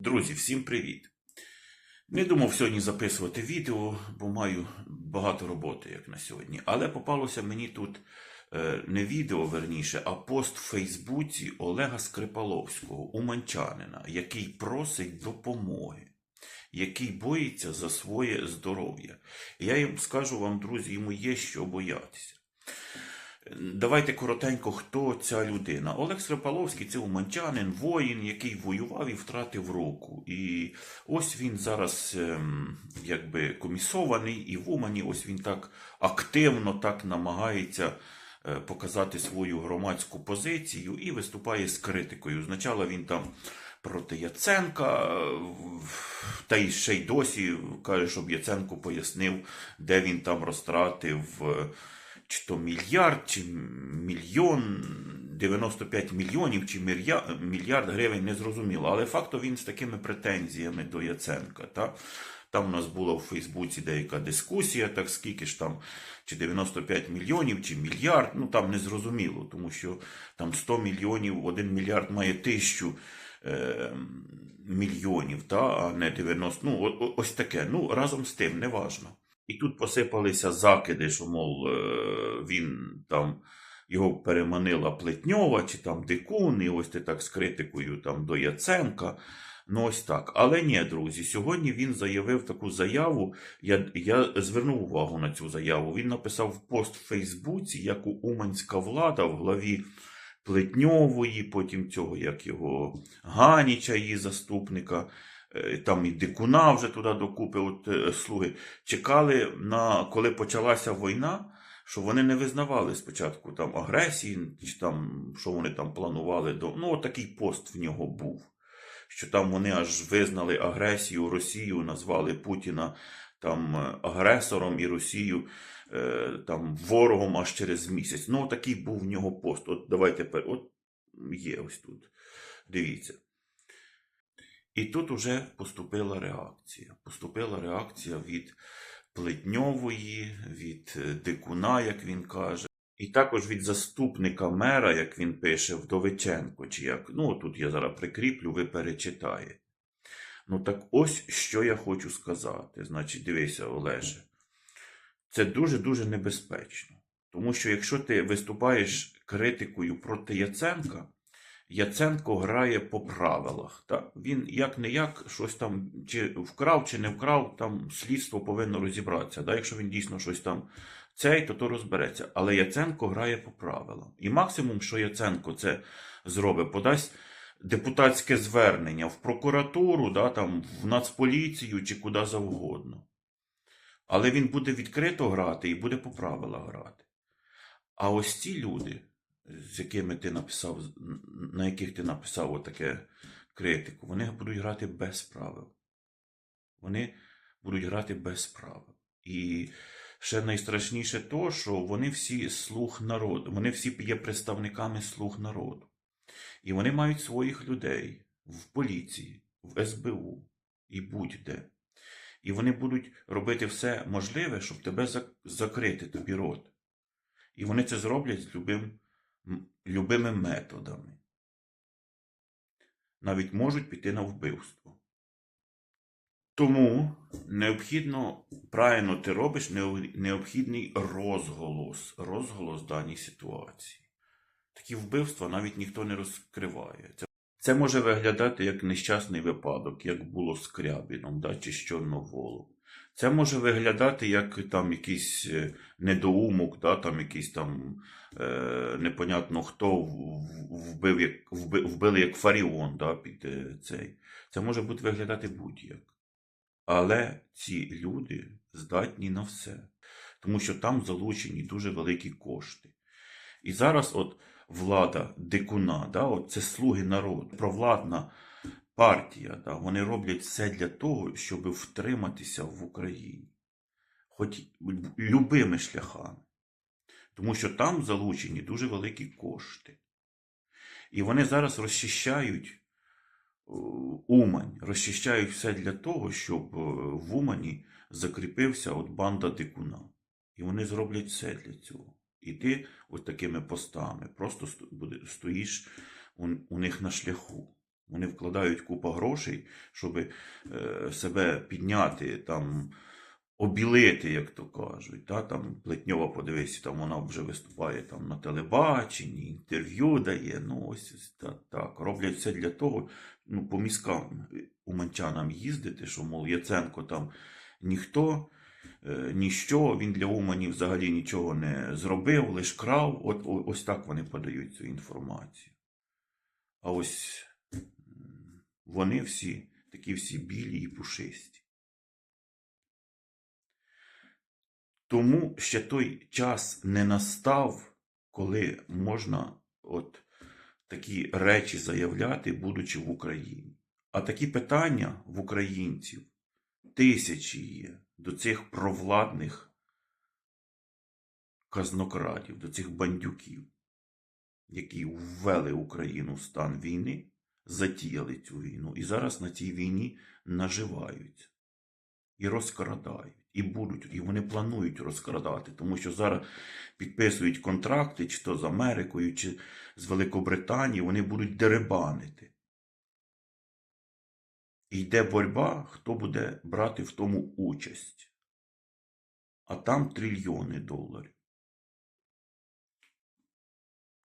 Друзі, всім привіт! Не думав сьогодні записувати відео, бо маю багато роботи, як на сьогодні. Але попалося мені тут е, не відео, верніше, а пост в Фейсбуці Олега Скрипаловського, уманчанина, який просить допомоги, який боїться за своє здоров'я. Я скажу вам, друзі, йому є що боятися. Давайте коротенько, хто ця людина. Олег Срепаловський це уманчанин, воїн, який воював і втратив руку. І ось він зараз ем, якби комісований, і в Умані ось він так активно так намагається е, показати свою громадську позицію і виступає з критикою. Спочатку він там проти Яценка, е, та й ще й досі каже, щоб Яценко пояснив, де він там розтратив. Чи то мільярд, чи мільйон, 95 мільйонів, чи мільярд, гривень, не зрозуміло. Але факто він з такими претензіями до Яценка. Та? Там у нас була в Фейсбуці деяка дискусія, так скільки ж там, чи 95 мільйонів, чи мільярд, ну там не зрозуміло, тому що там 100 мільйонів, 1 мільярд має тисячу е, мільйонів, та, а не 90. Ну, ось таке. Ну, разом з тим, неважно. І тут посипалися закиди, що, мов, е, він там його переманила Плетньова чи там Дикун, і ось ти так з критикою там до Яценка. Ну, ось так. Але ні, друзі, сьогодні він заявив таку заяву. Я, я звернув увагу на цю заяву. Він написав пост в Фейсбуці, як у Уманська влада в главі Плетньової, потім цього, як його Ганіча, її заступника, там і Дикуна вже туди докупи, от е, слуги, чекали на коли почалася війна, що вони не визнавали спочатку там агресії, чи там що вони там планували. Ну, от такий пост в нього був. Що там вони аж визнали агресію Росію, назвали Путіна там е, агресором і Росію е, там ворогом аж через місяць. Ну, такий був в нього пост. От давайте от є ось тут. Дивіться. І тут уже поступила реакція. Поступила реакція від Плетньової, від е, Дикуна, як він каже, і також від заступника мера, як він пише, Вдовиченко, чи як. Ну, тут я зараз прикріплю, ви перечитаєте. Ну так ось що я хочу сказати. Значить, дивися, Олеже. Це дуже-дуже небезпечно. Тому що якщо ти виступаєш критикою проти Яценка, Яценко грає по правилах. Та? Він як не як щось там чи вкрав, чи не вкрав, там слідство повинно розібратися. Да? Якщо він дійсно щось там цей, то то розбереться. Але Яценко грає по правилам. І максимум, що Яценко це зробить, подасть депутатське звернення в прокуратуру, да, там, в Нацполіцію чи куди завгодно. Але він буде відкрито грати і буде по правилах грати. А ось ці люди, з якими ти написав, на яких ти написав отаке критику, вони будуть грати без правил. Вони будуть грати без правил. І ще найстрашніше то, що вони всі слух народу, вони всі є представниками слуг народу. І вони мають своїх людей в поліції, в СБУ і будь-де. І вони будуть робити все можливе, щоб тебе закрити тобі рот. І вони це зроблять з любим, любими методами. Навіть можуть піти на вбивство. Тому необхідно, правильно ти робиш, необхідний розголос, розголос даній ситуації. Такі вбивства навіть ніхто не розкриває. Це, це може виглядати як нещасний випадок, як було з Крябіном, да, чи з Чорноволом. Це може виглядати як там якийсь е, недоумок, да, там якийсь там е, непонятно хто вбив, як, вби- вбили як Фаріон да, під е, цей. Це може бути виглядати будь-як. Але ці люди здатні на все, тому що там залучені дуже великі кошти. І зараз от влада дикуна, да, от це слуги народу, провладна партія, да, вони роблять все для того, щоб втриматися в Україні, хоч любими шляхами. Тому що там залучені дуже великі кошти. І вони зараз розчищають е, Умань, розчищають все для того, щоб е, в Умані закріпився от банда дикуна. І вони зроблять все для цього. І ти от такими постами просто стоїш у них на шляху. Вони вкладають купу грошей, щоб е, себе підняти, там, обілити, як то кажуть. Та? Там Плетньова, подивись, там вона вже виступає там, на телебаченні, інтерв'ю дає. Ну, ось, ось так. Роблять все для того, ну, по мізкам уманчанам їздити, що, мов, Яценко там ніхто, е, ніщо, він для Умані взагалі нічого не зробив, лиш крав. От, ось так вони подають цю інформацію. А ось вони всі такі всі білі і пушисті. Тому ще той час не настав, коли можна от такі речі заявляти, будучи в Україні. А такі питання в українців тисячі є до цих провладних казнокрадів, до цих бандюків, які ввели Україну в стан війни, затіяли цю війну і зараз на цій війні наживаються і розкрадають, і будуть, і вони планують розкрадати, тому що зараз підписують контракти, чи то з Америкою, чи з Великобританією, вони будуть деребанити. І йде боротьба, хто буде брати в тому участь. А там трильйони доларів.